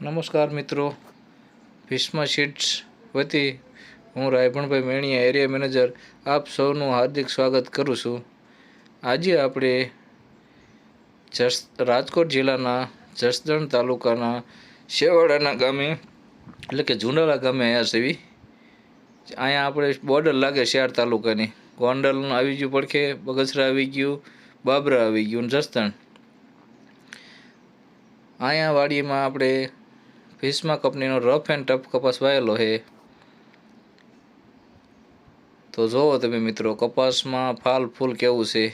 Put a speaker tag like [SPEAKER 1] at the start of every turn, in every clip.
[SPEAKER 1] નમસ્કાર મિત્રો. ભીષ્મા શીટ્સ વતી હું રાયભણભાઈ મેણિયા, એરિયા મેનેજર. આપ સૌનું હાર્દિક સ્વાગત કરું છું. આજે આપણે જસ, રાજકોટ જિલ્લાના જસદણ તાલુકાના શેવાડાના ગામે, એટલે કે ઝુંડાળા ગામે છે એવી અહીંયા આપણે બોર્ડર લાગે શિયાળ તાલુકાની. ગોંડલ આવી ગયું પડખે, બગસરા આવી ગયું, બાબરા આવી ગયું જસદણ. અહીંયા વાડીમાં આપણે ભીષ્મા કંપનીનો રફ એન્ડ ટફ કપાસ વાયેલો છે તો જોવો તમે મિત્રો, કપાસમાં ફાલ ફૂલ કેવું છે?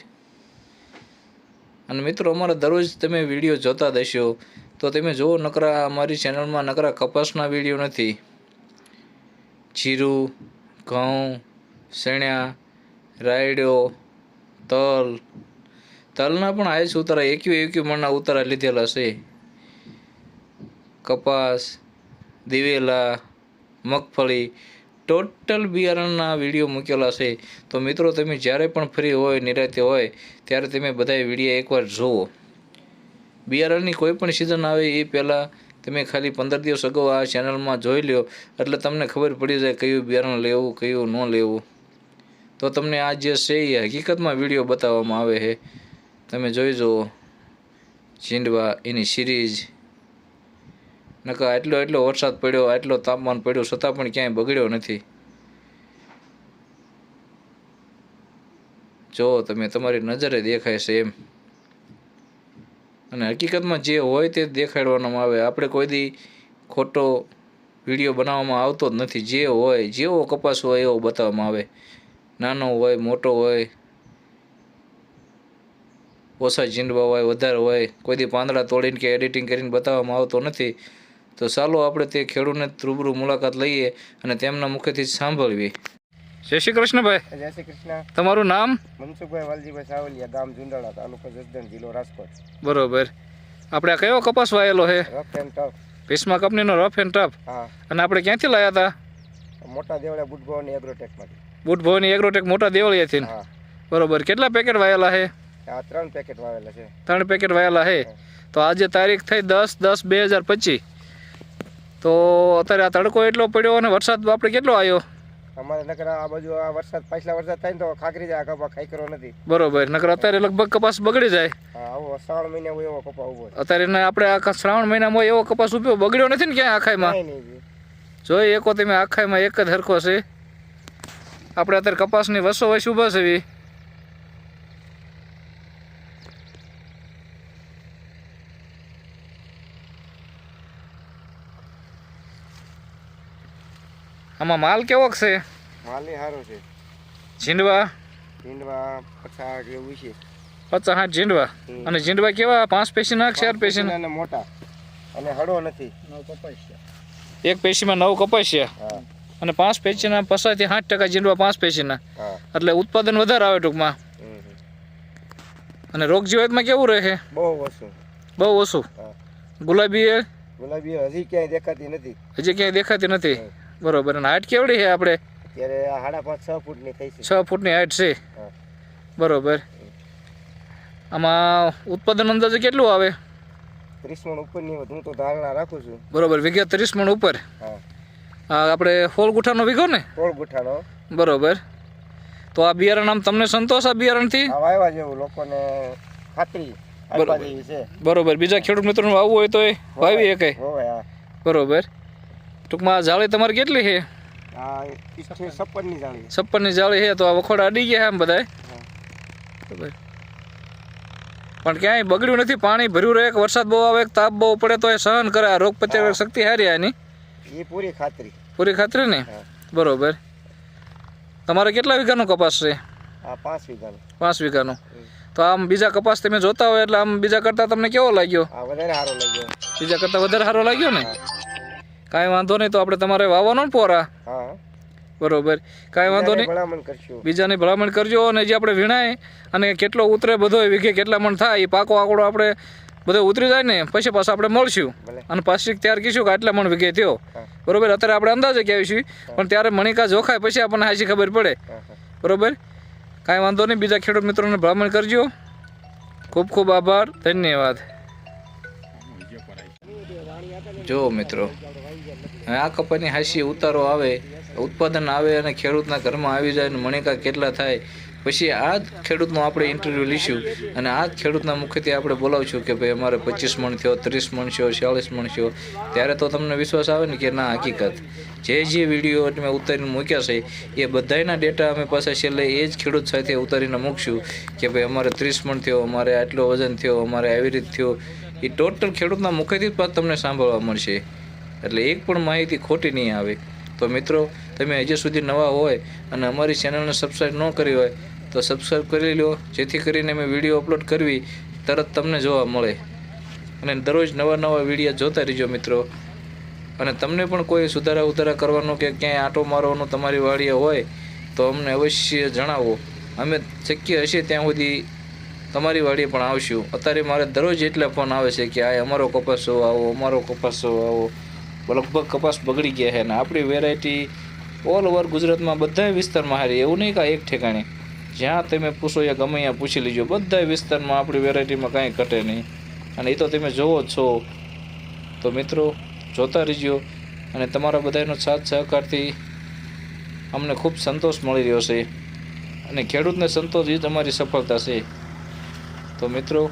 [SPEAKER 1] અને મિત્રો, અમારા દરરોજ તમે વીડિયો જોતા દેશો તો તમે જુઓ નકરા અમારી ચેનલમાં નકરા કપાસના વીડિયો નથી. જીરું, ઘઉં, શેણ્યા, રાયડો, તલ. તલના પણ આયસ ઉતારા એકવી એકવી મણના ઉતારા લીધેલા છે. કપાસ, દિવેલા, મગફળી, ટોટલ બિયારણના વીડિયો મૂકેલા છે. તો મિત્રો, તમે જ્યારે પણ ફ્રી હોય, નિરાતે હોય, ત્યારે તમે બધાય વીડિયો એકવાર જુઓ. બિયારણની કોઈ પણ સિઝન આવે, એ પહેલાં તમે ખાલી પંદર દિવસ અગાઉ આ ચેનલમાં જોઈ લ્યો. એટલે તમને ખબર પડી જાય કયું બિયારણ લેવું, કયું ન લેવું. તો તમને આ જે છે, એ હકીકતમાં વીડિયો બતાવવામાં આવે છે. તમે જોઈ જુઓ. ચીંડવા એની સિરીઝ નકર આટલો એટલો વરસાદ પડ્યો, આટલો તાપમાન પડ્યો, છતાં પણ ક્યાંય બગડ્યો નથી. જો, તમે તમારી નજરે દેખાય છે એમ. અને હકીકતમાં જે હોય તે દેખાડવામાં આવે. આપણે કોઈ દી ખોટો વીડિયો બનાવવામાં આવતો જ નથી. જે હોય, જેવો કપાસ હોય એવો બતાવવામાં આવે. નાનો હોય, મોટો હોય, ઓછા ઝીંડવા હોય, વધારે હોય, કોઈ દી પાંદડા તોડીને કે એડિટિંગ કરીને બતાવવામાં આવતો નથી. તો ચાલો આપણે તે ખેડૂતને રૂબરૂ મુલાકાત લઈએ અને તેમના મુખેથી સાંભળવી. જય શ્રી કૃષ્ણભાઈ.
[SPEAKER 2] જય શ્રી કૃષ્ણ.
[SPEAKER 1] તમારું નામ?
[SPEAKER 2] મનસુખભાઈ વાલજીભાઈ સાવલિયા ગામ જુંડાળા તાલુકો જસદણ જિલ્લો રાજકોટ.
[SPEAKER 1] બરોબર. આપણે કયો કપાસ વાયેલો છે
[SPEAKER 2] રફ એન્ડ ટફ
[SPEAKER 1] ભીષ્મા કંપનીનો રફ એન્ડ ટફ
[SPEAKER 2] હા.
[SPEAKER 1] અને આપણે ક્યાંથી લાયા હતા
[SPEAKER 2] મોટા દેવળે બુટભવની એગ્રોટેકમાંથી.
[SPEAKER 1] બુટ ભવની એગ્રોટેક મોટા દેવળિયાથી
[SPEAKER 2] હા.
[SPEAKER 1] બરોબર. કેટલા પેકેટ વાયેલા છે
[SPEAKER 2] આ ત્રણ પેકેટ વાવેલા છે.
[SPEAKER 1] ત્રણ પેકેટ વાયેલા છે તો આજે તારીખ થઈ દસ દસ બે હજાર પચીસ. તો અત્યારે આ તડકો એટલો પડ્યો અને વરસાદ આપણે કેટલો આવ્યો?
[SPEAKER 2] અમારે નકર આ બાજુ આ વરસાદ પાછલા વરસાદ થાય ને તો ખાકરી જાય કપા ખાઈ નથી.
[SPEAKER 1] બરોબર નકર અત્યારે લગભગ કપાસ બગડી જાય.
[SPEAKER 2] હા આવો શ્રાવણ મહિના હોય એવો કપા ઊભો
[SPEAKER 1] અત્યારે આપણે આખા શ્રાવણ મહિનામાં એવો કપાસ ઉભ્યો બગડ્યો નથી ને ક્યાંય આખાઈમાં. જોઈ એકો તમે આખાઈમાં એક જ હરખો છે. આપણે અત્યારે કપાસની વસો વસ ઊભા છે આમાં માલ કેવો છે?
[SPEAKER 2] માલની સારો છે.
[SPEAKER 1] ઝીંડવા?
[SPEAKER 2] ભીંડવા પચાસ એવું છે.
[SPEAKER 1] પચાસ સાઠ ઝીંડવા. અને ઝીંડવા કેવા? પાંચ પેશીના કે ચાર પેશી
[SPEAKER 2] અને મોટા. અને હળો નથી.
[SPEAKER 1] એક પેશીમાં નવ કપાસ્યા?
[SPEAKER 2] છે
[SPEAKER 1] અને પાંચ પેશીના પસાથી સાઠ ટકા ઝીંડવા પાંચ પેશીના એટલે ઉત્પાદન વધારે આવે ટૂંકમાં. અને રોગ જીવાતમાં કેવું રહે
[SPEAKER 2] બહુ ઓછું.
[SPEAKER 1] બહુ ઓછું? ગુલાબી એ?
[SPEAKER 2] ગુલાબી હજી ક્યાંય દેખાતી નથી.
[SPEAKER 1] હજી ક્યાંય દેખાતી નથી? બરોબર. અને હાઈટ કેવડી છે આપણે?
[SPEAKER 2] અત્યારે આ સાડા પાંચ છ ફૂટની થઈ છે.
[SPEAKER 1] છ ફૂટની હાઈટ છે. બરોબર. આમાં ઉત્પાદન અંદાજે કેટલું આવે?
[SPEAKER 2] ત્રીસ મણ ઉપરની. હું તો ધારણા રાખું છું.
[SPEAKER 1] બરોબર. વિઘે ત્રીસ મણ ઉપર?
[SPEAKER 2] હા.
[SPEAKER 1] આપણે હોલ ગુઠાનો વિઘો ને?
[SPEAKER 2] હોલ ગુઠાનો.
[SPEAKER 1] બરોબર. તો આ બિયારણ આમ તમને સંતોષ આ બિયારણથી?
[SPEAKER 2] આ વાયવા જેવું લોકોને ખાતરી
[SPEAKER 1] બરોબર. બીજા ખેડૂત મિત્રોનું વાવવું હોય તો વાવી શકે
[SPEAKER 2] હા.
[SPEAKER 1] બરોબર. ટૂંકમાં જાળી તમારી કેટલી છે?
[SPEAKER 2] છપ્પનની જાળી.
[SPEAKER 1] છે તો આ વખોડા અડી ગયા એમ બધાય? પણ ક્યાંય બગડ્યું નથી પાણી ભર્યું રહે વરસાદ બહુ આવે તાપ બહુ પડે તો એ સહન કરે. આ રોગ પ્રત્યારોપક શક્તિ હારી આની
[SPEAKER 2] એ પૂરી ખાતરી.
[SPEAKER 1] પૂરી ખાતરી ને? બરોબર. તમારે કેટલા વીઘાનો કપાસ છે?
[SPEAKER 2] પાંચ વીઘાનું.
[SPEAKER 1] પાંચ વીઘાનો. તો આમ બીજા કપાસ તમે જોતા હોય એટલે આમ બીજા કરતાં તમને કેવો લાગ્યો?
[SPEAKER 2] વધારે સારો લાગ્યો.
[SPEAKER 1] બીજા કરતાં વધારે સારો લાગ્યો ને. કાંઈ વાંધો નહીં તો આપણે તમારે વાવવાનો ને પોરા?
[SPEAKER 2] હા.
[SPEAKER 1] બરોબર. કાંઈ વાંધો નહીં. બીજાની ભલામણ કરજો અને જે આપણે વીણાય અને કેટલો ઉતરે બધો વીઘે કેટલા મણ થાય એ પાકો આંકડો આપણે બધો ઉતરી જાય ને પછી પાછા આપણે મળશું. અને પાછી ત્યાર કહીશું કે આટલા મણ વીઘે થયો. બરોબર? અત્યારે આપણે અંદાજે કહેવીશું પણ ત્યારે મણિકા જોખાય પછી આપણને હાજી ખબર પડે. બરોબર? કાંઈ વાંધો નહીં બીજા ખેડૂત મિત્રોને ભલામણ કરજો. ખૂબ ખૂબ આભાર. ધન્યવાદ. જો મિત્રો આ કપાની હાશી ઉતારો આવે, ઉત્પાદન આવે અને ખેડૂતના ઘરમાં આવી જાય અને મણિકા કેટલા થાય. પછી આ જ ખેડૂતનો આપણે ઇન્ટરવ્યૂ લઈશું અને આ જ ખેડૂતના મુખ્યથી આપણે બોલાવશું કે ભાઈ અમારે પચીસ મણ થયો, ત્રીસ મણ થયો, ચાલીસ મણ થયો. ત્યારે તો તમને વિશ્વાસ આવે ને કે ના, હકીકત. જે જે વીડિયો અમે ઉતારીને મૂક્યા છે, એ બધાયના ડેટા અમે પાસે છેલ્લે એ જ ખેડૂત સાથે ઉતારીને મૂકશું કે ભાઈ અમારે ત્રીસ મણ થયો, અમારે આટલો વજન થયો, અમારે આવી રીત થયો. એ ટોટલ ખેડૂતના મુખેથી જ તમને સાંભળવા મળશે. એટલે એક પણ માહિતી ખોટી નહીં આવે. તો મિત્રો, તમે હજી સુધી નવા હોય અને અમારી ચેનલને સબસ્ક્રાઈબ ન કરી હોય, તો સબસ્ક્રાઈબ કરી લો. જેથી કરીને અમે વીડિયો અપલોડ કરવી તરત તમને જોવા મળે. અને દરરોજ નવા નવા વીડિયો જોતા રહેજો મિત્રો. અને તમને પણ કોઈ સુધારા ઉધારા કરવાનો કે ક્યાંય આંટો મારવાનો તમારી વાડીએ હોય, તો અમને અવશ્ય જણાવો. અમે શક્ય હશે ત્યાં સુધી તમારી વાડીએ પણ આવશું. અત્યારે મારે દરરોજ એટલા ફોન આવે છે કે આ અમારો કપાસો આવો, અમારો કપાસો આવો. લગભગ કપાસ બગડી ગયા છે. અને આપણી વેરાયટી ઓલ ઓવર ગુજરાતમાં બધા વિસ્તારમાં હારી. એવું નહીં કાંઈ એક ઠેકાણે. જ્યાં તમે પૂછો યા ગમે ત્યાં પૂછી લીજો. બધા વિસ્તારમાં આપણી વેરાયટીમાં કાંઈ ઘટે નહીં. અને એ તો તમે જોવો છો. તો મિત્રો, જોતા રહીજો. અને તમારા બધાનો સાથ સહકારથી અમને ખૂબ સંતોષ મળી રહ્યો છે. અને ખેડૂતને સંતોષ એ જ અમારી સફળતા છે. તો મિત્રો,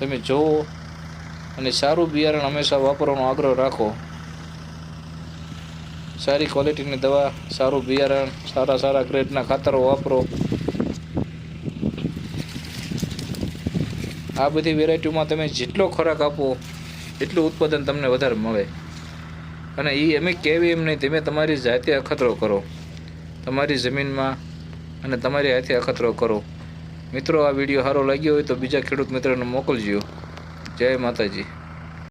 [SPEAKER 1] તમે જોવો. અને સારું બિયારણ હંમેશા વાપરવાનો આગ્રહ રાખો. સારી ક્વોલિટીની દવા, સારું બિયારણ, સારા સારા ગ્રેડના ખાતરો વાપરો. આ બધી વેરાયટીમાં તમે જેટલો ખોરાક આપો, એટલું ઉત્પાદન તમને વધારે મળે. અને એ અમે કહેવી એમ નહીં, તમે તમારી જાતે અખતરો કરો. તમારી જમીનમાં અને તમારી હાથે અખતરો કરો. મિત્રો, આ વીડિયો સારો લાગ્યો હોય તો બીજા ખેડૂત મિત્રોને મોકલજો. જય માતાજી.